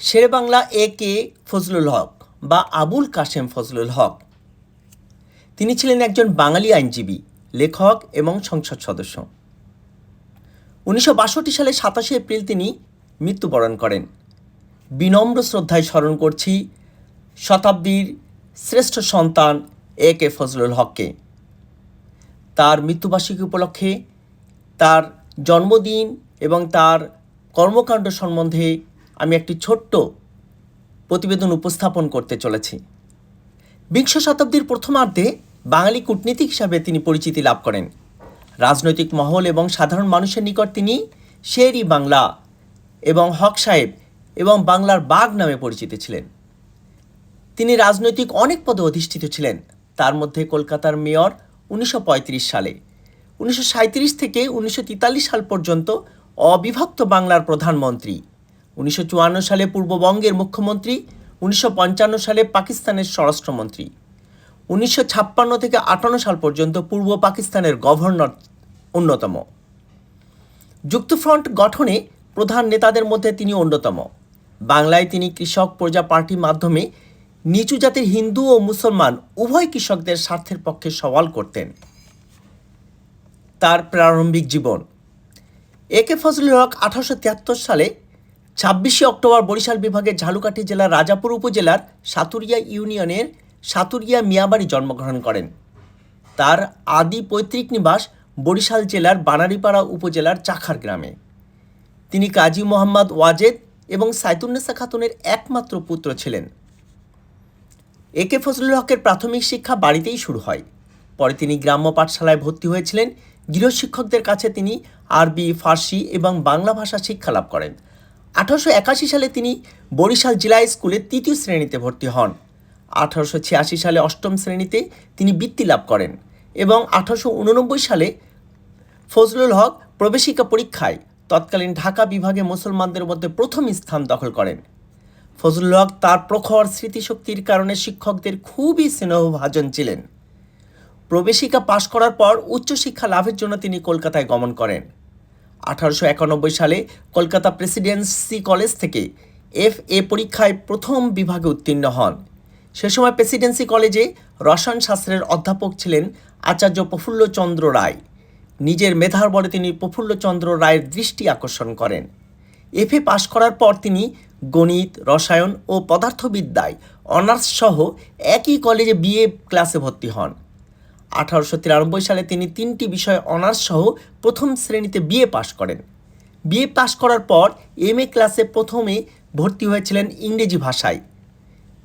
শেরে বাংলা এ K Fazlul হক বা আবুল কাশেম ফজলুল হক। তিনি ছিলেন একজন বাঙালি আইনজীবী, লেখক এবং সংসদ সদস্য। উনিশশো বাষট্টি সালে সাতাশে এপ্রিল তিনি মৃত্যুবরণ করেন। বিনম্র শ্রদ্ধায় স্মরণ করছি শতাব্দীর শ্রেষ্ঠ সন্তান এ কে ফজলুল হককে। তার মৃত্যুবার্ষিকী উপলক্ষে তার জন্মদিন এবং তার কর্মকাণ্ড সম্বন্ধে আমি একটি ছোট্ট প্রতিবেদন উপস্থাপন করতে চলেছি। বিংশ শতাব্দীর প্রথমার্ধে বাঙালি কূটনীতিক হিসাবে তিনি পরিচিতি লাভ করেন। রাজনৈতিক মহল এবং সাধারণ মানুষের নিকট তিনি শেরি বাংলা এবং হক সাহেব এবং বাংলার বাঘ নামে পরিচিত ছিলেন। তিনি রাজনৈতিক অনেক পদে অধিষ্ঠিত ছিলেন। তার মধ্যে কলকাতার মেয়র উনিশশো পঁয়ত্রিশ সালে। উনিশশো সাঁইত্রিশ থেকে উনিশশো তেতাল্লিশ সাল পর্যন্ত অবিভক্ত বাংলার প্রধানমন্ত্রী। উনিশশো চুয়ান্ন সালে পূর্ববঙ্গের মুখ্যমন্ত্রী, উনিশশো পঞ্চান্ন সালে পাকিস্তানের স্বরাষ্ট্রমন্ত্রী, উনিশশো ছাপ্পান্ন থেকে আটান্ন সাল পর্যন্ত পূর্ব পাকিস্তানের গভর্নর অন্যতম। যুক্তফ্রন্ট গঠনে প্রধান নেতাদের মধ্যে তিনি অন্যতম। বাংলায় তিনি কৃষক প্রজা পার্টির মাধ্যমে নিচু জাতির হিন্দু ও মুসলমান উভয় কৃষকদের স্বার্থের পক্ষে সওয়াল করতেন। তার প্রারম্ভিক জীবন। এ কে ফজলুল হক আঠারোশো তিয়াত্তর সালে ছাব্বিশে অক্টোবর বরিশাল বিভাগের ঝালুকাঠি জেলার রাজাপুর উপজেলার সাতুরিয়া ইউনিয়নের সাতুরিয়া মিয়াবাড়ি জন্মগ্রহণ করেন। তার আদি পৈতৃক নিবাস বরিশাল জেলার বানারীপাড়া উপজেলার চাখার গ্রামে। তিনি কাজী মোহাম্মদ ওয়াজেদ এবং সাইতুন্নেসা খাতুনের একমাত্র পুত্র ছিলেন। এ কে ফজলুল হকের প্রাথমিক শিক্ষা বাড়িতেই শুরু হয়। পরে তিনি গ্রাম্য পাঠশালায় ভর্তি হয়েছিলেন। গৃহশিক্ষকদের কাছে তিনি আরবি, ফার্সি এবং বাংলা ভাষা শিক্ষা লাভ করেন। আঠারোশো একাশি সালে তিনি বরিশাল জেলা স্কুলে তৃতীয় শ্রেণীতে ভর্তি হন। আঠারোশো ছিয়াশি সালে অষ্টম শ্রেণীতে তিনি বৃত্তি লাভ করেন এবং আঠারোশো উননব্বই সালে ফজলুল হক প্রবেশিকা পরীক্ষায় তৎকালীন ঢাকা বিভাগে মুসলমানদের মধ্যে প্রথম স্থান দখল করেন। ফজলুল হক তার প্রখর স্মৃতিশক্তির কারণে শিক্ষকদের খুবই স্নেহভাজন ছিলেন। প্রবেশিকা পাশ করার পর উচ্চশিক্ষা লাভের জন্য তিনি কলকাতায় গমন করেন। আঠারোশো একানব্বই সালে কলকাতা প্রেসিডেন্সি কলেজ থেকে এফ এ পরীক্ষায় প্রথম বিভাগে উত্তীর্ণ হন। সে সময় প্রেসিডেন্সি কলেজে রসায়ন শাস্ত্রের অধ্যাপক ছিলেন আচার্য প্রফুল্লচন্দ্র রায়। নিজের মেধার বলে তিনি প্রফুল্লচন্দ্র রায়ের দৃষ্টি আকর্ষণ করেন। এফএ পাশ করার পর তিনি গণিত, রসায়ন ও পদার্থবিদ্যায় অনার্স সহ একই কলেজে বিএ ক্লাসে ভর্তি হন। আঠারোশো তিরানব্বই সালে তিনি তিনটি বিষয়ে অনার্স সহ প্রথম শ্রেণীতে বিএ পাশ করেন। বিএ পাশ করার পর এম এ ক্লাসে প্রথমে ভর্তি হয়েছিলেন ইংরেজি ভাষায়।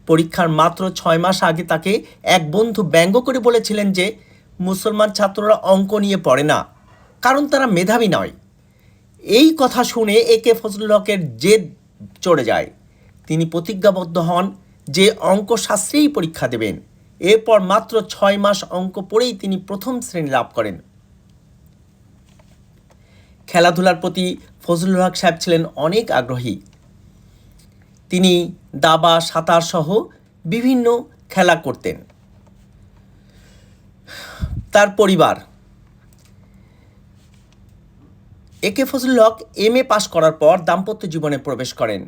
পরীক্ষার মাত্র ছয় মাস আগে তাকে এক বন্ধু ব্যঙ্গ করে বলেছিলেন যে, মুসলমান ছাত্ররা অঙ্ক নিয়ে পড়ে না, কারণ তারা মেধাবী নয়। এই কথা শুনে এ কে ফজলুল হকের জেদ চড়ে যায়। তিনি প্রতিজ্ঞাবদ্ধ হন যে অঙ্ক শাস্ত্রেই পরীক্ষা দেবেন। এরপর মাত্র ছয় মাস অঙ্ক পড়েই তিনি প্রথম শ্রেণি লাভ করেন। খেলাধুলার প্রতি ফজলুল হক সাহেব ছিলেন অনেক আগ্রহী। তিনি দাবা, সাঁতার সহ বিভিন্ন খেলা করতেন। তার পরিবার। একে ফজলুল হক এম এ পাশ করার পর দাম্পত্য জীবনে প্রবেশ করেন।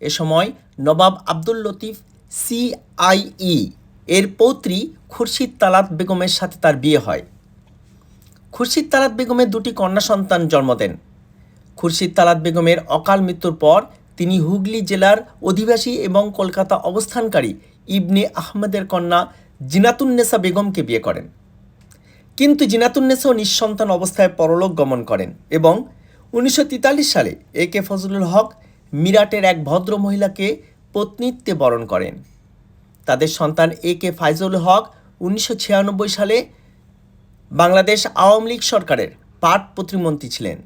এ সময় নবাব আব্দুল লতিফ সিআইই এর পৌত্রী খুরশিদ তালাত বেগমের সাথে তার বিয়ে হয়। খুরশিদ তালাত বেগমের দুটি কন্যা সন্তান জন্ম দেন। খুরশিদ তালাত বেগমের অকাল মৃত্যুর পর তিনি হুগলি জেলার অধিবাসী এবং কলকাতা অবস্থানকারী ইবনে আহমেদের কন্যা জিনাতুন্নেসা বেগমকে বিয়ে করেন। কিন্তু জিনাতুন্নেসাও নিঃসন্তান অবস্থায় পরলোক গমন করেন এবং উনিশশো তেতাল্লিশ সালে এ কে ফজলুল হক মিরাটের এক ভদ্র মহিলাকে পত্নীত্বে বরণ করেন। তাদের সন্তান এ কে ফাইজুল হক উনিশশো ছিয়ানব্বই সালে বাংলাদেশ আওয়ামী লীগ সরকারের পাট প্রতিমন্ত্রী ছিলেন।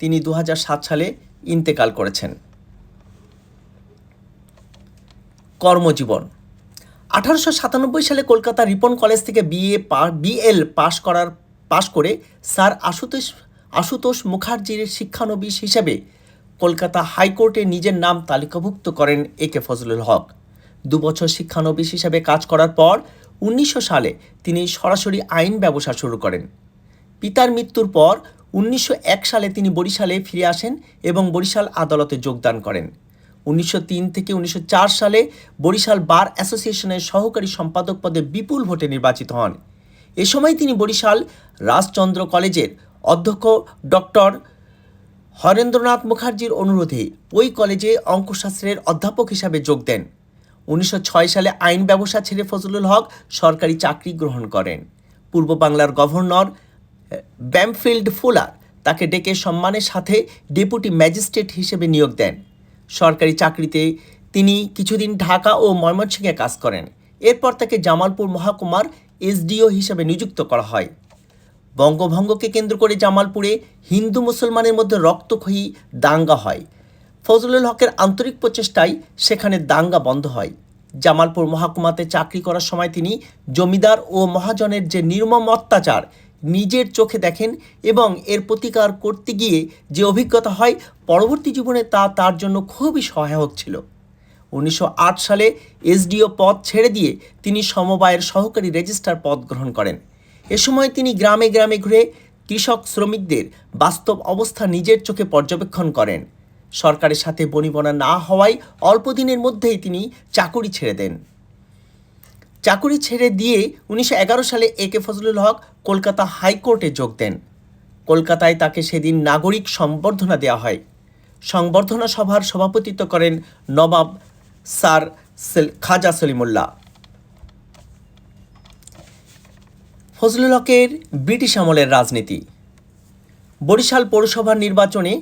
তিনি দু হাজার সাত সালে ইন্তেকাল করেছেন। কর্মজীবন। আঠারোশো সাতানব্বই সালে কলকাতা রিপন কলেজ থেকে বিএ বিএল পাশ করার, পাশ করে স্যার আশুতোষ আশুতোষ মুখার্জির শিক্ষানবিশ হিসেবে কলকাতা হাইকোর্টে নিজের নাম তালিকাভুক্ত করেন এ কে ফজলুল হক। দুবছর শিক্ষানবিশ হিসেবে কাজ করার পর উনিশশো সালে তিনি সরাসরি আইন ব্যবসা শুরু করেন। পিতার মৃত্যুর পর উনিশশো এক সালে তিনি বরিশালে ফিরে আসেন এবং বরিশাল আদালতে যোগদান করেন। উনিশশো তিন থেকে উনিশশো চার সালে বরিশাল বার অ্যাসোসিয়েশনের সহকারী সম্পাদক পদে বিপুল ভোটে নির্বাচিত হন। এ সময় তিনি বরিশাল রাজচন্দ্র কলেজের অধ্যক্ষ ডক্টর হরেন্দ্রনাথ মুখার্জির অনুরোধে ওই কলেজে অঙ্কশাস্ত্রের অধ্যাপক হিসাবে যোগ দেন। উনিশশো ছয় সালে আইন ব্যবসা ছেড়ে ফজলুল হক সরকারি চাকরি গ্রহণ করেন। পূর্ব বাংলার গভর্নর ব্যামফিল্ড ফুলার তাকে ডেকে সম্মানের সাথে ডেপুটি ম্যাজিস্ট্রেট হিসেবে নিয়োগ দেন। সরকারি চাকরিতে তিনি কিছুদিন ঢাকা ও ময়মনসিংহে কাজ করেন। এরপর তাকে জামালপুর মহকুমার এসডিও হিসেবে নিযুক্ত করা হয়। বঙ্গভঙ্গকে কেন্দ্র করে জামালপুরে হিন্দু মুসলমানের মধ্যে রক্তক্ষয়ী দাঙ্গা হয়। ফজলুল হকের আন্তরিক প্রচেষ্টায় সেখানে দাঙ্গা বন্ধ হয়। জামালপুর মহকুমাতে চাকরি করার সময় তিনি জমিদার ও মহাজনের যে নির্মম অত্যাচার নিজের চোখে দেখেন এবং এর প্রতিকার করতে গিয়ে যে অভিজ্ঞতা হয় পরবর্তী জীবনে তা তার জন্য খুবই সহায়ক ছিল। উনিশশো আট সালে এসডিও পদ ছেড়ে দিয়ে তিনি সমবায়ের সহকারী রেজিস্ট্রার পদ গ্রহণ করেন। এ সময় তিনি গ্রামে গ্রামে ঘুরে কৃষক শ্রমিকদের বাস্তব অবস্থা নিজের চোখে পর্যবেক্ষণ করেন। সরকারের সাথে বনিবনা না হওয়ায় অল্প দিনের মধ্যেই তিনি চাকুরি ছেড়ে দেন। চাকুরি ছেড়ে দিয়ে উনিশশো এগারো সালে এ কে ফজলুল হক কলকাতা হাইকোর্টে যোগ দেন। কলকাতায় তাকে সেদিন নাগরিক সম্বর্ধনা দেওয়া হয়। সংবর্ধনা সভার সভাপতিত্ব করেন নবাব স্যার খাজা সলিমুল্লাহ। ফজলুল হকের ব্রিটিশ আমলের রাজনীতি। বরিশাল পৌরসভার নির্বাচনে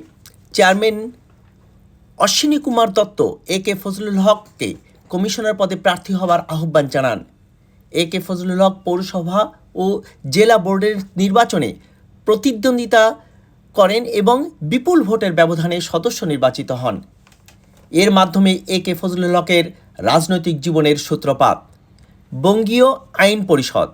chairman Ashwini Kumar Dutta, A K Fazlul হককে কমিশনার পদে প্রার্থী হওয়ার আহ্বান জানান। এ কে ফজলুল হক পৌরসভা ও জেলা বোর্ডের নির্বাচনে প্রতিদ্বন্দ্বিতা করেন এবং বিপুল ভোটের ব্যবধানে সদস্য নির্বাচিত হন। এর মাধ্যমে এ কে ফজলুল হকের রাজনৈতিক জীবনের সূত্রপাত। বঙ্গীয় আইন পরিষদ।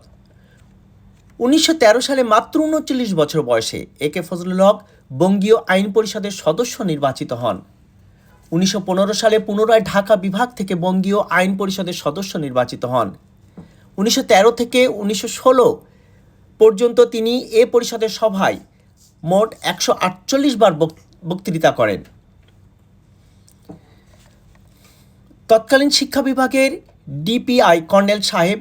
উনিশশো তেরো সালে মাত্র উনচল্লিশ বছর বয়সে এ কে ফজলুল হক বঙ্গীয় আইন পরিষদের সদস্য নির্বাচিত হন। উনিশশো পনেরো সালে পুনরায় ঢাকা বিভাগ থেকে বঙ্গীয় আইন পরিষদের সদস্য নির্বাচিত হন। উনিশশো তেরো থেকে উনিশশো ষোলো পর্যন্ত তিনি এ পরিষদের সভায় মোট একশো আটচল্লিশ বার বক্তৃতা করেন। তৎকালীন শিক্ষা বিভাগের ডিপিআই কর্নেল সাহেব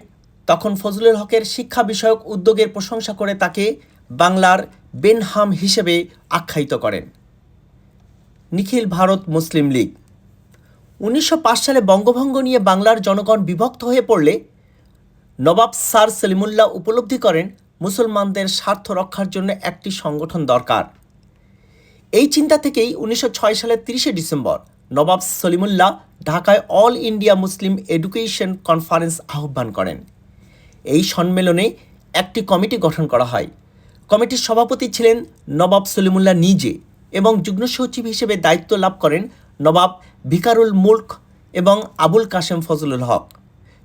তখন ফজলুল হকের শিক্ষা বিষয়ক উদ্যোগের প্রশংসা করে তাকে বাংলার বেনহাম হিসেবে আখ্যায়িত করেন। নিখিল ভারত মুসলিম লীগ। উনিশশো পাঁচ সালে বঙ্গভঙ্গ নিয়ে বাংলার জনগণ বিভক্ত হয়ে পড়লে নবাব স্যার সলিমুল্লাহ উপলব্ধি করেন মুসলমানদের স্বার্থ রক্ষার জন্য একটি সংগঠন দরকার। এই চিন্তা থেকেই উনিশশো ছয় সালের তিরিশে ডিসেম্বর নবাব সলিমুল্লাহ ঢাকায় all India Muslim education conference আহ্বান করেন। এই সম্মেলনে একটি কমিটি গঠন করা হয়। কমিটির সভাপতি ছিলেন নবাব সলিমুল্লাহ নিজে। এবং যুগ্ম সচিব হিসেবে দায়িত্ব লাভ করেন নবাব ভিকারুল মুল্ক এবং আবুল কাশেম ফজলুল হক।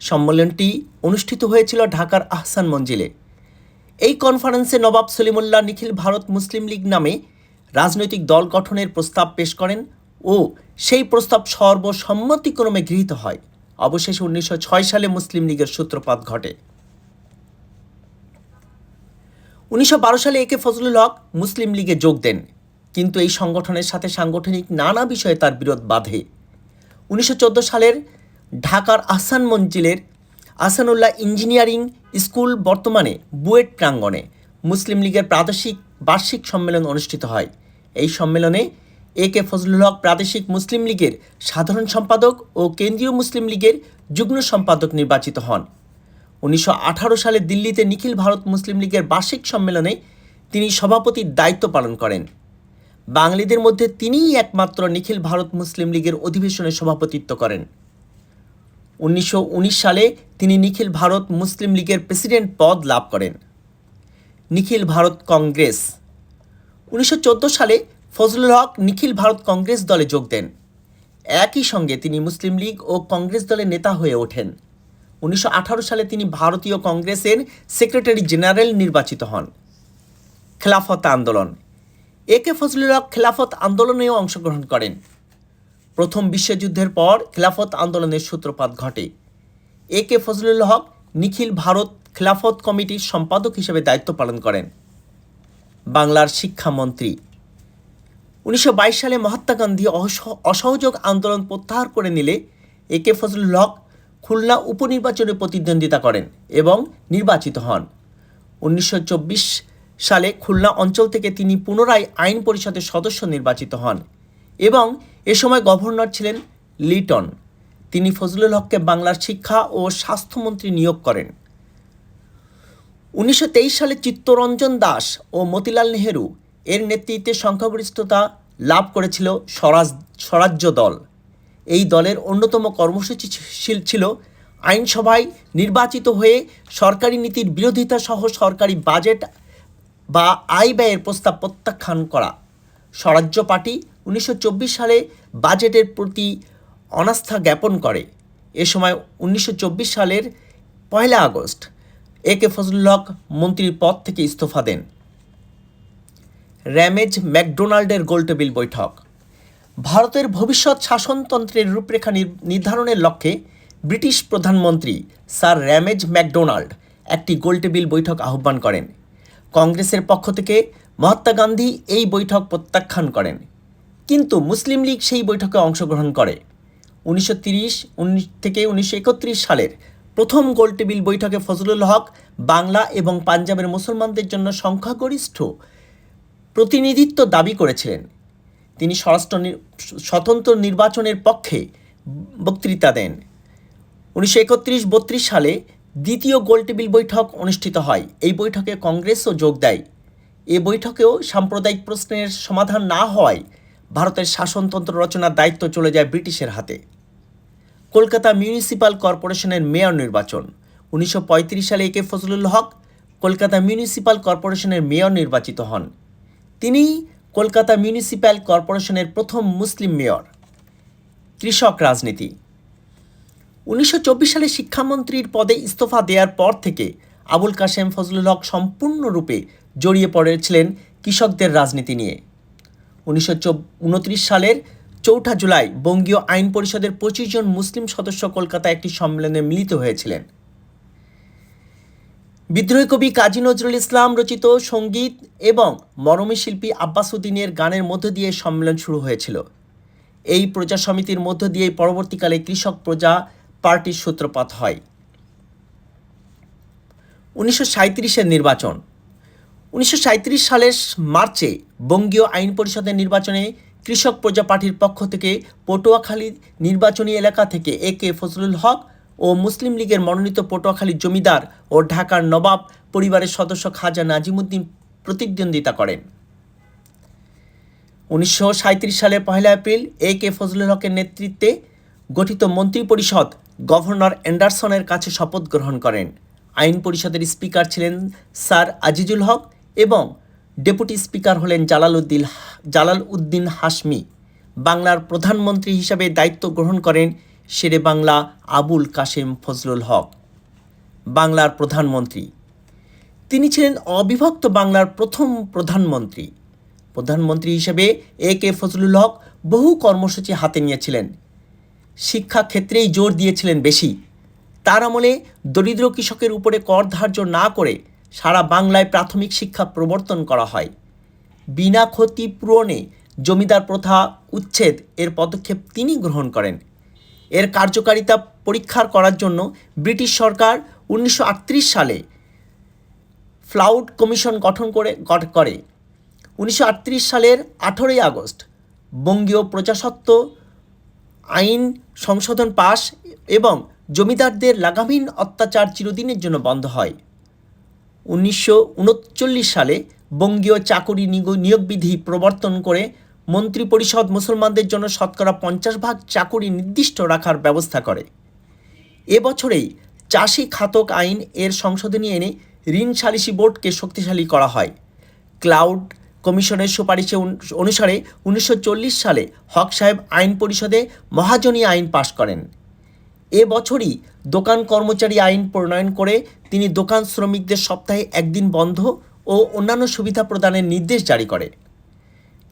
সম্মেলনটি অনুষ্ঠিত হয়েছিল ঢাকার আহসান মঞ্জিলে। এই কনফারেন্সে নবাব সলিমুল্লাহ নিখিল ভারত মুসলিম লীগ নামে রাজনৈতিক দল গঠনের প্রস্তাব পেশ করেন ও সেই প্রস্তাব সর্বসম্মতিক্রমে গৃহীত হয়। অবশেষে উনিশশো ছয় সালে মুসলিম লীগের সূত্রপাত ঘটে। উনিশশো বারো সালে একে ফজলুল হক মুসলিম লীগে যোগ দেন। কিন্তু এই সংগঠনের সাথে সাংগঠনিক নানা বিষয়ে তার বিরোধ বাধে। উনিশশো চোদ্দ সালের ঢাকার আহসান মঞ্জিলের আহসানুল্লাহ ইঞ্জিনিয়ারিং স্কুল বর্তমানে বুয়েট প্রাঙ্গণে মুসলিম লীগের প্রাদেশিক বার্ষিক সম্মেলন অনুষ্ঠিত হয়। এই সম্মেলনে এ কে ফজলুল হক প্রাদেশিক মুসলিম লীগের সাধারণ সম্পাদক ও কেন্দ্রীয় মুসলিম লীগের যুগ্ম সম্পাদক নির্বাচিত হন। উনিশশো আঠারো সালে দিল্লিতে নিখিল ভারত মুসলিম লীগের বার্ষিক সম্মেলনে তিনি সভাপতির দায়িত্ব পালন করেন। বাঙালিদের মধ্যে তিনিই একমাত্র নিখিল ভারত মুসলিম লীগের অধিবেশনে সভাপতিত্ব করেন। উনিশশো উনিশ সালে তিনি নিখিল ভারত মুসলিম লীগের প্রেসিডেন্ট পদ লাভ করেন। নিখিল ভারত কংগ্রেস। উনিশশো চোদ্দ সালে ফজলুল হক নিখিল ভারত কংগ্রেস দলে যোগ দেন। একই সঙ্গে তিনি মুসলিম লীগ ও কংগ্রেস দলের নেতা হয়ে ওঠেন। উনিশশো আঠারো সালে তিনি ভারতীয় কংগ্রেসের সেক্রেটারি জেনারেল নির্বাচিত হন। খেলাফত আন্দোলন। এ কে ফজলুল হক খেলাফত আন্দোলনেও অংশগ্রহণ করেন। প্রথম বিশ্বযুদ্ধের পর খেলাফত আন্দোলনের সূত্রপাত ঘটে। এ কে ফজলুল হক নিখিল ভারত খেলাফত কমিটির সম্পাদক হিসেবে দায়িত্ব পালন করেন। বাংলার শিক্ষামন্ত্রী। উনিশশো বাইশ সালে মহাত্মা গান্ধী অস- অসহযোগ আন্দোলন প্রত্যাহার করে নিলে এ কে ফজলুল হক খুলনা উপনির্বাচনে প্রতিদ্বন্দ্বিতা করেন এবং নির্বাচিত হন। উনিশশো চব্বিশ সালে খুলনা অঞ্চল থেকে তিনি পুনরায় আইন পরিষদের সদস্য নির্বাচিত হন এবং এ সময় গভর্নর ছিলেন লিটন। তিনি ফজলুল হককে বাংলার শিক্ষা ও স্বাস্থ্যমন্ত্রী নিয়োগ করেন। উনিশশো তেইশ সালে চিত্তরঞ্জন দাস ও মতিলাল নেহেরু এর নেতৃত্বে সংখ্যাগরিষ্ঠতা লাভ করেছিল স্বরাজ, স্বরাজ্য দল। এই দলের অন্যতম কর্মসূচি ছিল আইনসভায় নির্বাচিত হয়ে সরকারি নীতির বিরোধিতা সহ সরকারি বাজেট বা আয় ব্যয়ের প্রস্তাব প্রত্যাখ্যান করা। স্বরাজ্য পার্টি উনিশশো চব্বিশ সালে বাজেটের প্রতি অনাস্থা জ্ঞাপন করে। এ সময় উনিশশো চব্বিশ সালের পয়লা আগস্ট এ কে ফজলুল হক মন্ত্রীর পদ থেকে ইস্তফা দেন। র্যামেজ ম্যাকডোনাল্ডের গোলটেবিল বৈঠক। ভারতের ভবিষ্যৎ শাসনতন্ত্রের রূপরেখা নির- নির্ধারণের লক্ষ্যে ব্রিটিশ প্রধানমন্ত্রী স্যার র্যামেজ ম্যাকডোনাল্ড একটি গোলটেবিল বৈঠক আহ্বান করেন। কংগ্রেসের পক্ষ থেকে মহাত্মা গান্ধী এই বৈঠক প্রত্যাখ্যান করেন। কিন্তু মুসলিম লীগ সেই বৈঠকে অংশগ্রহণ করে। উনিশশো তিরিশ থেকে উনিশশো একত্রিশ সালের প্রথম গোলটেবিল বৈঠকে ফজলুল হক বাংলা এবং পাঞ্জাবের মুসলমানদের জন্য সংখ্যাগরিষ্ঠ প্রতিনিধিত্ব দাবি করেছিলেন। তিনি স্বরাষ্ট্র স্বতন্ত্র নির্বাচনের পক্ষে বক্তৃতা দেন। উনিশশো একত্রিশ, বত্রিশ সালে দ্বিতীয় গোলটেবিল বৈঠক অনুষ্ঠিত হয়। এই বৈঠকে কংগ্রেসও যোগ দেয়। এ বৈঠকেও সাম্প্রদায়িক প্রশ্নের সমাধান না হওয়ায় ভারতের শাসনতন্ত্র রচনার দায়িত্ব চলে যায় ব্রিটিশের হাতে। কলকাতা মিউনিসিপ্যাল কর্পোরেশনের মেয়র নির্বাচন। উনিশশো পঁয়ত্রিশ সালে A K Fazlul Haq Kolkata municipal কর্পোরেশনের মেয়র নির্বাচিত হন। তিনি কলকাতা মিউনিসিপ্যাল কর্পোরেশনের প্রথম মুসলিম মেয়র। কৃষক রাজনীতি। উনিশশো চব্বিশ সালে শিক্ষামন্ত্রীর পদে ইস্তফা দেওয়ার পর থেকে আবুল কাশেম ফজলুল হক সম্পূর্ণরূপে জড়িয়ে পড়েছিলেন কৃষকদের রাজনীতি নিয়ে। উনিশশো উনত্রিশ সালের চৌঠা জুলাই বঙ্গীয় আইন পরিষদের পঁচিশ জন মুসলিম সদস্য কলকাতায় একটি সম্মেলনে মিলিত হয়েছিলেন। বিদ্রোহী কবি কাজী নজরুল ইসলাম রচিত সংগীত এবং মরমী শিল্পী আব্বাসুদ্দিনের গানের মধ্য দিয়ে সম্মেলন শুরু হয়েছিল। এই প্রজা সমিতির মধ্য দিয়ে পরবর্তীকালে কৃষক প্রজা পার্টির সূত্রপাত হয়। উনিশশো নির্বাচন। উনিশশো সাঁইত্রিশ সালের মার্চে বঙ্গীয় আইন পরিষদের নির্বাচনে কৃষক প্রজা পার্টির পক্ষ থেকে পটুয়াখালী নির্বাচনী এলাকা থেকে এ কে ফজলুল হক ও মুসলিম লীগের মনোনীত পটুয়াখালী জমিদার ও ঢাকার নবাব পরিবারের সদস্য খাজা নাজিমুদ্দিন প্রতিদ্বন্দ্বিতা করেন। উনিশশো সালের পহেলা এপ্রিল এ কে ফজলুল হকের নেতৃত্বে গঠিত মন্ত্রিপরিষদ গভর্নর অ্যান্ডারসনের কাছে শপথ গ্রহণ করেন। আইন পরিষদের স্পিকার ছিলেন স্যার আজিজুল হক এবং ডেপুটি স্পিকার হলেন জালাল উদ্দিন জালাল উদ্দিন হাসমি বাংলার প্রধানমন্ত্রী হিসাবে দায়িত্ব গ্রহণ করেন শেরে বাংলা আবুল কাশেম ফজলুল হক, বাংলার প্রধানমন্ত্রী। তিনি ছিলেন অবিভক্ত বাংলার প্রথম প্রধানমন্ত্রী। প্রধানমন্ত্রী হিসেবে এ কে ফজলুল হক বহু কর্মসূচি হাতে নিয়েছিলেন। শিক্ষা ক্ষেত্রেই জোর দিয়েছিলেন বেশি। তার আমলে দরিদ্র কৃষকের উপরে কর ধার্য না করে সারা বাংলায় প্রাথমিক শিক্ষা প্রবর্তন করা হয়। বিনা ক্ষতি পূরণে জমিদার প্রথা উচ্ছেদ এর পদক্ষেপ তিনি গ্রহণ করেন। এর কার্যকারিতা পরীক্ষার করার জন্য ব্রিটিশ সরকার উনিশশো আটত্রিশ সালে ফ্লাউড কমিশন গঠন করে করে। উনিশশো আটত্রিশ সালের আঠেরোই আগস্ট বঙ্গীয় প্রজাসত্ব আইন সংশোধন পাশ এবং জমিদারদের লাগামহীন অত্যাচার চিরদিনের জন্য বন্ধ হয়। উনিশশো উনচল্লিশ সালে বঙ্গীয় চাকরি নিয়োগ বিধি প্রবর্তন করে মন্ত্রিপরিষদ মুসলমানদের জন্য শতকরা পঞ্চাশ ভাগ চাকুরি নির্দিষ্ট রাখার ব্যবস্থা করে। এ বছরেই চাষি খাতক আইন এর সংশোধনী এনে ঋণ সালিসি বোর্ডকে শক্তিশালী করা হয়। ক্লাউড কমিশনের সুপারিশে অনুসারে উনিশশো চল্লিশ সালে হক সাহেব আইন পরিষদে মহাজনী আইন পাশ করেন। এ বছরই দোকান কর্মচারী আইন প্রণয়ন করে তিনি দোকান শ্রমিকদের সপ্তাহে একদিন বন্ধ ও অন্যান্য সুবিধা প্রদানের নির্দেশ জারি করে।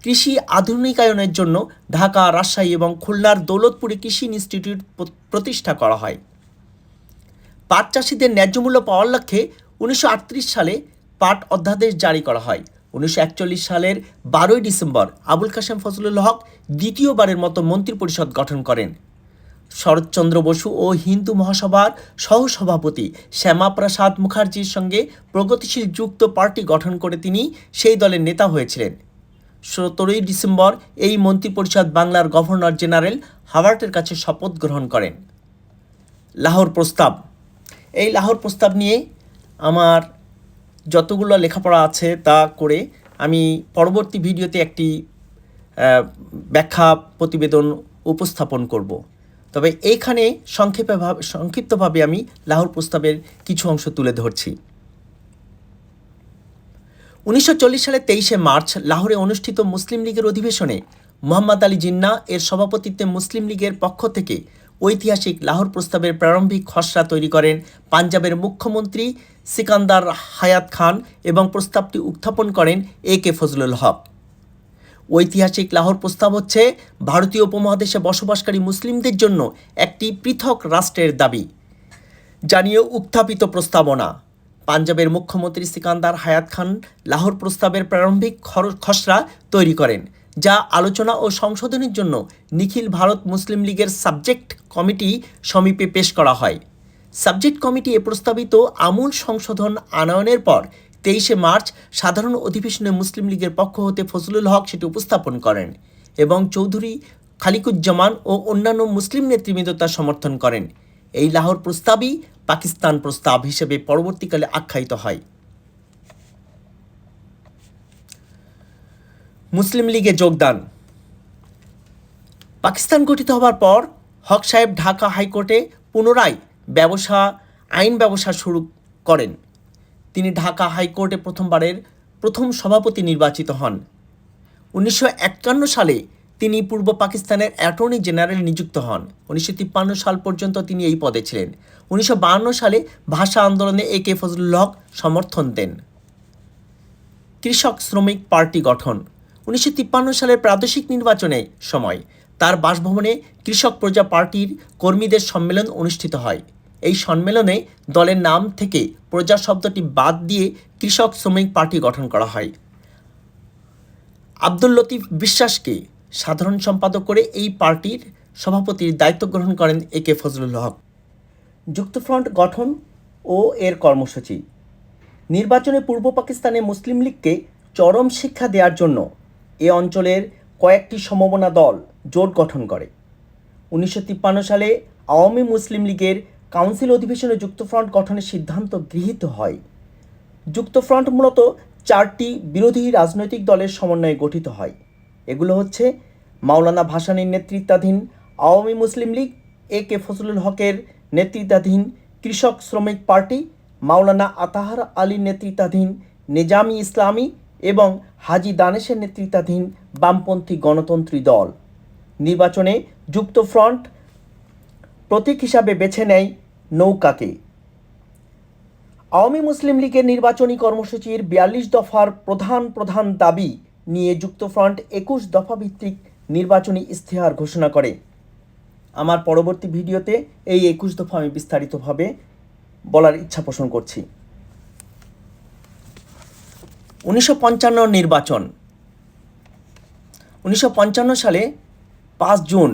কৃষি আধুনিকায়নের জন্য ঢাকা, রাজশাহী এবং খুলনার দৌলতপুরে কৃষি ইনস্টিটিউট প্রতিষ্ঠা করা হয়। পাট চাষিদের ন্যায্য মূল্য পাওয়ার লক্ষ্যে উনিশশো আটত্রিশ সালে পাট অধ্যাদেশ জারি করা হয়। উনিশশো একচল্লিশ সালের বারোই ডিসেম্বর আবুল কাশেম ফজলুল হক দ্বিতীয়বারের মতো মন্ত্রিপরিষদ গঠন করেন। শরৎচন্দ্র বসু ও হিন্দু মহাসভার সহসভাপতি শ্যামাপ্রসাদ মুখার্জির সঙ্গে প্রগতিশীল যুক্ত পার্টি গঠন করে তিনি সেই দলের নেতা হয়েছিলেন। সতেরোই ডিসেম্বর এই মন্ত্রিপরিষদ বাংলার গভর্নর জেনারেল হাওয়ার্টের কাছে শপথ গ্রহণ করেন। লাহোর প্রস্তাব। এই লাহোর প্রস্তাব নিয়ে আমার যতগুলো লেখাপড়া আছে তা করে আমি পরবর্তী ভিডিওতে একটি ব্যাখ্যা প্রতিবেদন উপস্থাপন করব। তবে এইখানে সংক্ষেপে ভাব- সংক্ষিপ্তভাবে আমি লাহোর প্রস্তাবের কিছু অংশ তুলে ধরছি। উনিশশো সালে তেইশে মার্চ লাহোরে অনুষ্ঠিত মুসলিম লীগের অধিবেশনে মোহাম্মদ আলী জিন্না এর সভাপতিত্বে মুসলিম লীগের পক্ষ থেকে ঐতিহাসিক লাহোর প্রস্তাবের প্রারম্ভিক খসড়া তৈরি করেন পাঞ্জাবের মুখ্যমন্ত্রী সিকান্দার হায়াত খান এবং প্রস্তাবটি উত্থাপন করেন এ কে ফজলুল হক। ঐতিহাসিক লাহোর প্রস্তাব হচ্ছে, ভারতীয় উপমহাদেশে বসবাসকারী মুসলিমদের জন্য একটি পৃথক রাষ্ট্রের দাবি। জানিয়ে উত্থাপিত প্রস্তাবনা। পাঞ্জাবের মুখ্যমন্ত্রী সিকান্দার হায়াত খান লাহোর প্রস্তাবের প্রারম্ভিক খসড়া তৈরি করেন। যা আলোচনা ও সংশোধনের জন্য নিখিল ভারত মুসলিম লীগের সাবজেক্ট কমিটি সমীপে পেশ করা হয়। সাবজেক্ট কমিটি এ প্রস্তাবিত আমূল সংশোধন আনয়নের পর তেইশে মার্চ সাধারণ অধিবেশনে মুসলিম লীগের পক্ষ হতে ফজলুল হক সেটি উপস্থাপন করেন এবং চৌধুরী খালিকুজ্জামান ও অন্যান্য মুসলিম নেতৃবৃন্দ তা সমর্থন করেন। এই লাহোর প্রস্তাবই পাকিস্তান প্রস্তাব হিসেবে পরবর্তীকালে আখ্যায়িত হয়। মুসলিম লীগে যোগদান। পাকিস্তান গঠিত হবার পর হক সাহেব ঢাকা হাইকোর্টে পুনরায় ব্যবসা, আইন ব্যবসা শুরু করেন। তিনি ঢাকা হাইকোর্টে প্রথমবারের প্রথম সভাপতি নির্বাচিত হন। উনিশশো একান্ন সালে তিনি পূর্ব পাকিস্তানের অ্যাটর্নি জেনারেল নিযুক্ত হন। উনিশশো তিপ্পান্ন সাল পর্যন্ত তিনি এই পদে ছিলেন। উনিশশো সালে ভাষা আন্দোলনে এ কে ফজলুল হক সমর্থন দেন। কৃষক শ্রমিক পার্টি গঠন। উনিশশো তিপ্পান্ন সালের প্রাদেশিক নির্বাচনে সময়। তার বাসভবনে কৃষক প্রজা পার্টির কর্মীদের সম্মেলন অনুষ্ঠিত হয়। এই সম্মেলনে দলের নাম থেকে প্রজা শব্দটি বাদ দিয়ে কৃষক শ্রমিক পার্টি গঠন করা হয়। আব্দুল লতিফ বিশ্বাসকে সাধারণ সম্পাদক করে এই পার্টির সভাপতির দায়িত্ব গ্রহণ করেন এ কে ফজলুল হক। যুক্তফ্রন্ট গঠন ও এর কর্মসূচি। নির্বাচনে পূর্ব পাকিস্তানে মুসলিম লীগকে চরম শিক্ষা দেওয়ার জন্য এ অঞ্চলের কয়েকটি সমমনা দল জোট গঠন করে। উনিশশো তিপ্পান্ন সালে আওয়ামী মুসলিম লীগের কাউন্সিল অধিবেশনে যুক্তফ্রন্ট গঠনের সিদ্ধান্ত গৃহীত হয়। যুক্তফ্রন্ট মূলত চারটি বিরোধী রাজনৈতিক দলের সমন্বয়ে গঠিত হয়। এগুলো হচ্ছে মাওলানা ভাসানীর নেতৃত্বাধীন আওয়ামী মুসলিম লীগ, এ কে ফজলুল হকের নেতৃত্বাধীন কৃষক শ্রমিক পার্টি, মাওলানা আতাহার আলীর নেতৃত্বাধীন নিজামি ইসলামী এবং হাজি দানেশের নেতৃত্বাধীন বামপন্থী গণতন্ত্রী দল। নির্বাচনে যুক্তফ্রন্ট প্রতীক হিসাবে বেছে নেয় নৌকাকে। আওয়ামী মুসলিম লীগের নির্বাচনী কর্মসূচির বিয়াল্লিশ দফার প্রধান প্রধান দাবি নিয়ে যুক্তফ্রন্ট একুশ দফা ভিত্তিক নির্বাচনী ইস্তেহার ঘোষণা করে। আমার পরবর্তী ভিডিওতে এই একুশ দফা আমি বিস্তারিতভাবে বলার ইচ্ছা পোষণ করছি। উনিশশো পঞ্চান্ন নির্বাচন। উনিশশো পঞ্চান্ন সালে পাঁচ জুন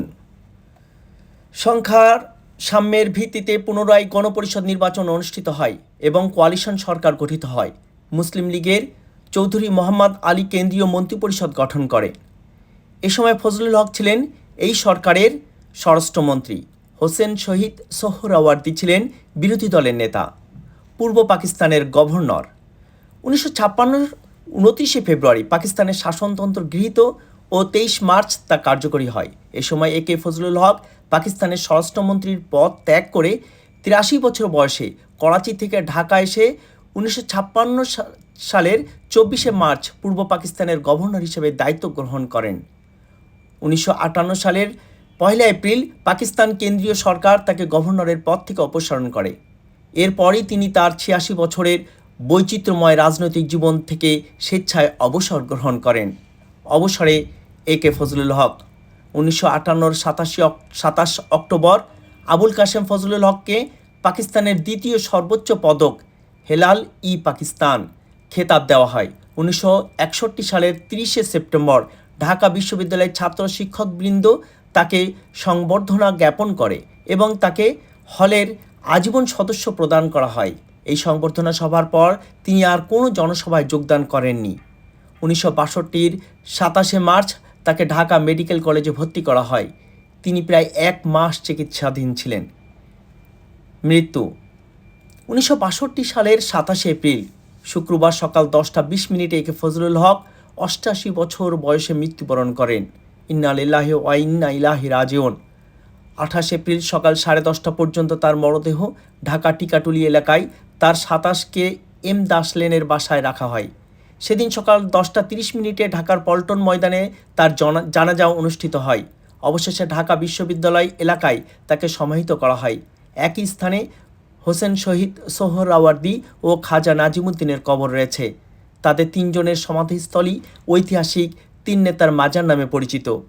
সংখ্যার সাম্যের ভিত্তিতে পুনরায় গণপরিষদ নির্বাচন অনুষ্ঠিত হয় এবং কোয়ালিশন সরকার গঠিত হয়। মুসলিম লীগের চৌধুরী মোহাম্মদ আলী কেন্দ্রীয় মন্ত্রিপরিষদ গঠন করে। এ সময় ফজলুল হক ছিলেন এই সরকারের স্বরাষ্ট্রমন্ত্রী। হোসেন শহীদ সোহরাওয়ার্দী ছিলেন বিরোধী দলের নেতা। পূর্ব পাকিস্তানের গভর্নর। উনিশশো ছাপ্পান্ন উনত্রিশে ফেব্রুয়ারি পাকিস্তানের শাসনতন্ত্র গৃহীত ও তেইশ মার্চ তা কার্যকরী হয়। এ সময় এ কে ফজলুল হক পাকিস্তানের স্বরাষ্ট্রমন্ত্রীর পদ ত্যাগ করে তিরাশি বছর বয়সে করাচি থেকে ঢাকা এসে উনিশশো ছাপ্পান্ন সালের চব্বিশে মার্চ পূর্ব পাকিস্তানের গভর্নর হিসেবে দায়িত্ব গ্রহণ করেন। উনিশশো আটান্ন সালের পয়লা এপ্রিল পাকিস্তান কেন্দ্রীয় সরকার তাকে গভর্নরের পদ থেকে অপসারণ করে। এরপরই তিনি তার ছিয়াশি বছরের বৈচিত্র্যময় রাজনৈতিক জীবন থেকে স্বেচ্ছায় অবসর গ্রহণ করেন। অবসরে এ কে ফজলুল হক, উনিশশো আটান্নর সাতাশি সাতাশ অক্টোবর আবুল কাশেম ফজলুল হককে পাকিস্তানের দ্বিতীয় সর্বোচ্চ পদক হেলাল ই পাকিস্তান খেতাব দেওয়া হয়। উনিশশো একষট্টি সালের তিরিশে সেপ্টেম্বর ঢাকা বিশ্ববিদ্যালয়ের ছাত্র শিক্ষকবৃন্দ তাকে সংবর্ধনা জ্ঞাপন করে এবং তাকে হলের আজীবন সদস্য প্রদান করা হয়। এই সংবর্ধনা সভার পর তিনি আর কোনো জনসভায় যোগদান করেননি। উনিশশো বাষট্টির সাতাশে মার্চ তাকে ঢাকা মেডিকেল কলেজে ভর্তি করা হয়। তিনি প্রায় এক মাস চিকিৎসাধীন ছিলেন। মৃত্যু। উনিশশো বাষট্টি সালের সাতাশে এপ্রিল, শুক্রবার সকাল দশটা বিশ মিনিটে একে ফজলুল হক অষ্টাশি বছর বয়সে মৃত্যুবরণ করেন। ইন্না লিল্লাহি ইন্না ইলাহি রাজিউন। আঠাশ এপ্রিল সকাল সাড়ে দশটা পর্যন্ত তার মরদেহ ঢাকা টিকাটুলি এলাকায় তার সাতাশকে এম দাস লেনের বাসায় রাখা হয়। সেদিন সকাল দশটা তিরিশ মিনিটে ঢাকার পল্টন ময়দানে তার জনা- জানাজা অনুষ্ঠিত হয়। অবশেষে ঢাকা বিশ্ববিদ্যালয় এলাকায় তাকে সমাহিত করা হয়। একই স্থানে হোসেন শহীদ সোহরাওয়ার্দী ও খাজা নাজিমুদ্দিনের কবর রয়েছে। তাদের তিনজনের সমাধিস্থলই ঐতিহাসিক তিন নেতার মাজার নামে পরিচিত।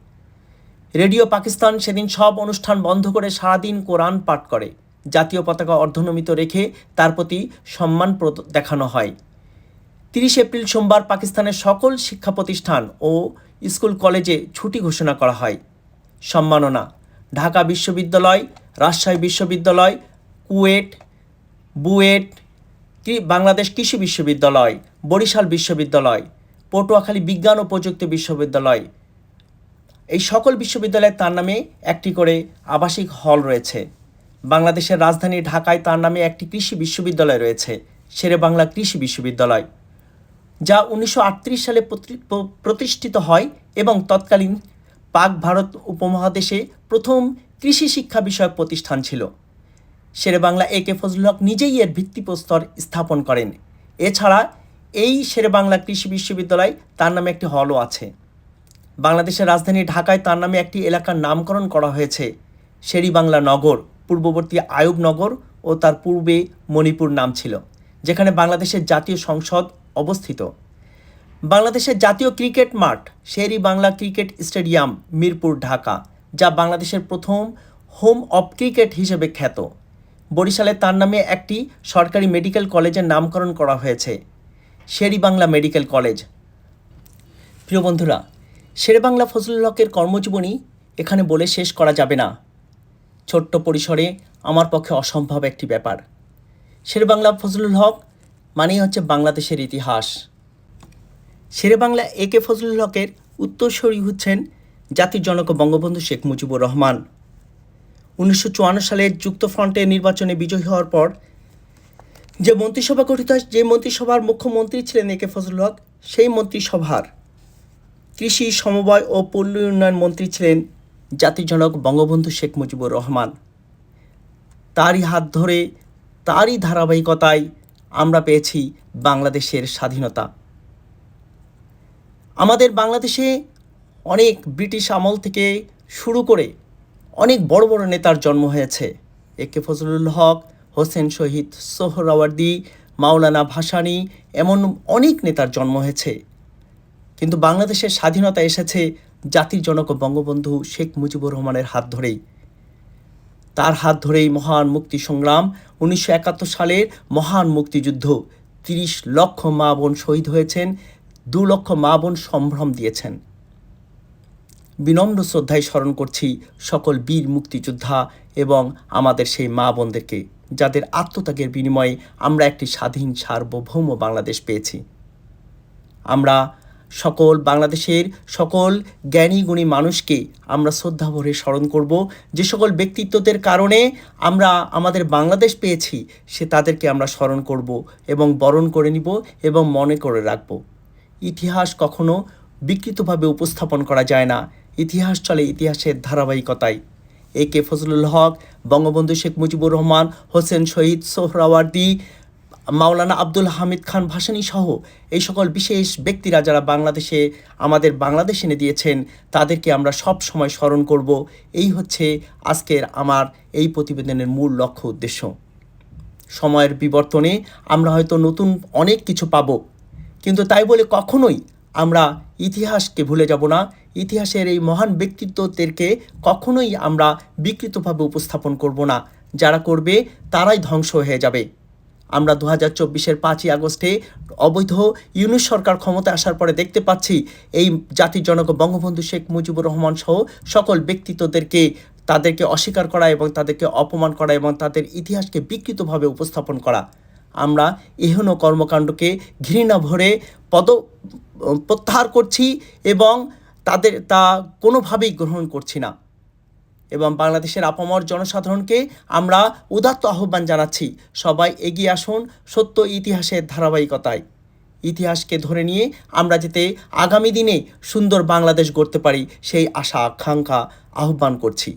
রেডিও পাকিস্তান সেদিন সব অনুষ্ঠান বন্ধ করে সারাদিন কোরআন পাঠ করে। জাতীয় পতাকা অর্ধনমিত রেখে তার প্রতি সম্মান দেখানো হয়। তিরিশ এপ্রিল সোমবার পাকিস্তানের সকল শিক্ষা প্রতিষ্ঠান ও স্কুল কলেজে ছুটি ঘোষণা করা হয়। সম্মাননা, ঢাকা বিশ্ববিদ্যালয়, রাজশাহী বিশ্ববিদ্যালয়, কুয়েট, বুয়েট বাংলাদেশ কৃষি বিশ্ববিদ্যালয়, বরিশাল বিশ্ববিদ্যালয়, পটুয়াখালী বিজ্ঞান ও প্রযুক্তি বিশ্ববিদ্যালয় এই সকল বিশ্ববিদ্যালয়ে তার নামে একটি করে আবাসিক হল রয়েছে। বাংলাদেশের রাজধানী ঢাকায় তার নামে একটি কৃষি বিশ্ববিদ্যালয় রয়েছে শেরে বাংলা কৃষি বিশ্ববিদ্যালয়, যা উনিশশো আটত্রিশ সালে প্রতি- প্রতিষ্ঠিত হয় এবং তৎকালীন পাক ভারত উপমহাদেশে প্রথম কৃষি শিক্ষা বিষয়ক প্রতিষ্ঠান ছিল। শেরে বাংলা এ কে ফজলুল হক নিজেই এর ভিত্তিপ্রস্তর স্থাপন করেন। এছাড়া এই শেরে বাংলা কৃষি বিশ্ববিদ্যালয় তার নামে একটি হলও আছে। বাংলাদেশের রাজধানী ঢাকায় তার নামে একটি এলাকার নামকরণ করা হয়েছে। শেরি বাংলা নগর, পূর্ববর্তী আয়ুব নগর ও তার পূর্বে মণিপুর নাম ছিল, যেখানে বাংলাদেশের জাতীয় সংসদ অবস্থিত। বাংলাদেশের জাতীয় ক্রিকেট মাঠ শেরি বাংলা ক্রিকেট স্টেডিয়াম, মিরপুর, ঢাকা, যা বাংলাদেশের প্রথম হোম অফ ক্রিকেট হিসেবে খ্যাত। বরিশালে তার নামে একটি সরকারি মেডিকেল কলেজের নামকরণ করা হয়েছে শেরি বাংলা মেডিকেল কলেজ। প্রিয় বন্ধুরা শেরে বাংলা ফজলুল হকের কর্মজীবনী এখানে বলে শেষ করা যাবে না। ছোট্ট পরিসরে আমার পক্ষে অসম্ভব একটি ব্যাপার। শেরে বাংলা ফজলুল হক মানেই হচ্ছে বাংলাদেশের ইতিহাস। শেরে বাংলা এ কে ফজলুল হকের উত্তরসূরি হচ্ছেন জাতির জনক বঙ্গবন্ধু শেখ মুজিবুর রহমান। উনিশশো চুয়ান্ন সালে যুক্তফ্রন্টের নির্বাচনে বিজয়ী হওয়ার পর যে মন্ত্রিসভা গঠিত হয়, যে মন্ত্রিসভার মুখ্যমন্ত্রী ছিলেন এ কে ফজলুল হক, সেই মন্ত্রিসভার কৃষি, সমবায় ও পল্লী উন্নয়ন মন্ত্রী ছিলেন জাতির জনক বঙ্গবন্ধু শেখ মুজিবুর রহমান। তারই হাত ধরে, তারই ধারাবাহিকতায় আমরা পেয়েছি বাংলাদেশের স্বাধীনতা। আমাদের বাংলাদেশে অনেক ব্রিটিশ আমল থেকে শুরু করে অনেক বড় বড় নেতার জন্ম হয়েছে। এ কে ফজলুল হক, হোসেন শহীদ সোহরাওয়ার্দী, মাওলানা ভাসানি, এমন অনেক নেতার জন্ম হয়েছে। কিন্তু বাংলাদেশের স্বাধীনতা এসেছে জাতির জনক বঙ্গবন্ধু শেখ মুজিবুর রহমানের হাত ধরেই। তার হাত ধরেই মহান মুক্তি সংগ্রাম, উনিশশো একাত্তর সালের মহান মুক্তিযুদ্ধ, তিরিশ লক্ষ মা বোন শহীদ হয়েছেন, দু লক্ষ মা বোন সম্ভ্রম দিয়েছেন। বিনম্র শ্রদ্ধায় স্মরণ করছি সকল বীর মুক্তিযোদ্ধা এবং আমাদের সেই মা বোনদেরকে, যাদের আত্মত্যাগের বিনিময়ে আমরা একটি স্বাধীন সার্বভৌম বাংলাদেশ পেয়েছি। আমরা সকল বাংলাদেশের সকল জ্ঞানী গুণী মানুষকে আমরা শ্রদ্ধা ভরে স্মরণ করব। যে সকল ব্যক্তিত্বদের কারণে আমরা আমাদের বাংলাদেশ পেয়েছি, সে তাদেরকে আমরা স্মরণ করব এবং বরণ করে নিব এবং মনে করে রাখব। ইতিহাস কখনো বিকৃতভাবে উপস্থাপন করা যায় না। ইতিহাস চলে ইতিহাসের ধারাবাহিকতায়। এ কে ফজলুল হক, বঙ্গবন্ধু শেখ মুজিবুর রহমান, হোসেন শহীদ সোহরাওয়ার্দী মাওলানা আব্দুল হামিদ খান ভাসানী সহ এই সকল বিশেষ ব্যক্তিরা যারা বাংলাদেশে, আমাদের বাংলাদেশ এনে দিয়েছেন, তাদেরকে আমরা সব সময় স্মরণ করব। এই হচ্ছে আজকের আমার এই প্রতিবেদনের মূল লক্ষ্য উদ্দেশ্য। সময়ের বিবর্তনে আমরা হয়তো নতুন অনেক কিছু পাব, কিন্তু তাই বলে কখনোই আমরা ইতিহাসকে ভুলে যাব না। ইতিহাসের এই মহান ব্যক্তিত্বদেরকে কখনোই আমরা বিকৃতভাবে উপস্থাপন করব না। যারা করবে, তারাই ধ্বংস হয়ে যাবে। আমরা দু হাজার চব্বিশের পাঁচই আগস্টে অবৈধ ইউনুস সরকার ক্ষমতায় আসার পরে দেখতে পাচ্ছি এই জাতির জনক বঙ্গবন্ধু শেখ মুজিবুর রহমান সহ সকল ব্যক্তিত্বদেরকে তাদেরকে অস্বীকার করা এবং তাদেরকে অপমান করা এবং তাদের ইতিহাসকে বিকৃতভাবে উপস্থাপন করা। আমরা এহেন কর্মকাণ্ডকে ঘৃণা ভরে পদ, প্রত্যাহার করছি এবং তাদের তা কোনোভাবেই গ্রহণ করছি না। এবং বাংলাদেশের আপামর জনসাধারণকে আমরা উদাত্ত আহ্বান জানাচ্ছি। সবাই এগিয়ে আসুন সত্য ইতিহাসের ধারাবাহিকতায়। ইতিহাসকে ধরে নিয়ে আমরা যেতে আগামী দিনে সুন্দর বাংলাদেশ গড়তে পারি, সেই আশা, আকাঙ্ক্ষা আহ্বান করছি।